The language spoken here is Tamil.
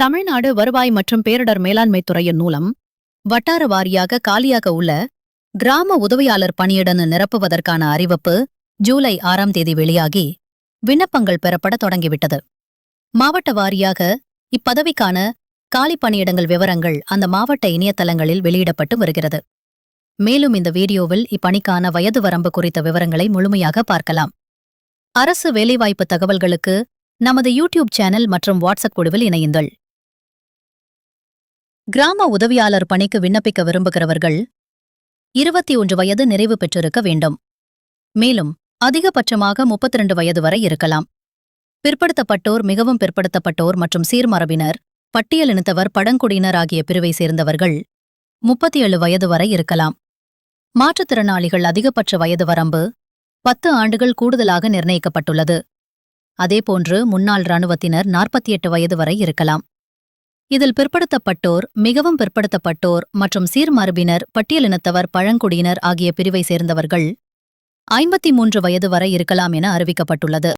தமிழ்நாடு வருவாய் மற்றும் பேரிடர் மேலாண்மை துறையின் மூலம் வட்டார வாரியாக காலியாக உள்ள கிராம உதவியாளர் பணியிடன்னு நிரப்புவதற்கான அறிவிப்பு ஜூலை ஆறாம் தேதி வெளியாகி விண்ணப்பங்கள் பெறப்பட தொடங்கிவிட்டது. மாவட்ட வாரியாக இப்பதவிக்கான காலி பணியிடங்கள் விவரங்கள் அந்த மாவட்ட இணையதளங்களில் வெளியிடப்பட்டு வருகிறது. மேலும் இந்த வீடியோவில் இப்பணிக்கான வயது வரம்பு குறித்த விவரங்களை முழுமையாக பார்க்கலாம். அரசு வேலைவாய்ப்பு தகவல்களுக்கு நமது யூடியூப் சேனல் மற்றும் வாட்ஸ்அப் குழுவில் இணையுங்கள். கிராம உதவியாளர் பணிக்கு விண்ணப்பிக்க விரும்புகிறவர்கள் இருபத்தி ஒன்று வயது நிறைவு பெற்றிருக்க வேண்டும். மேலும் அதிகபட்சமாக 32 வயது வரை இருக்கலாம். பிற்படுத்தப்பட்டோர் மிகவும் பிற்படுத்தப்பட்டோர் மற்றும் சீர்மரபினர் பட்டியலினத்தவர் பழங்குடியினர் ஆகிய பிரிவை சேர்ந்தவர்கள் 37 வயது வரை இருக்கலாம். மாற்றுத்திறனாளிகள் அதிகபட்ச வயது வரம்பு பத்து ஆண்டுகள் கூடுதலாக நிர்ணயிக்கப்பட்டுள்ளது. அதேபோன்று முன்னாள் இராணுவத்தினர் 48 வயது வரை இருக்கலாம். இதில் பிற்படுத்தப்பட்டோர் மிகவும் பிற்படுத்தப்பட்டோர் மற்றும் சீர்மரபினர் பட்டியலினத்தவர் பழங்குடியினர் ஆகிய பிரிவை சேர்ந்தவர்கள் ஐம்பத்தி மூன்று வயது வரை இருக்கலாம் என அறிவிக்கப்பட்டுள்ளது.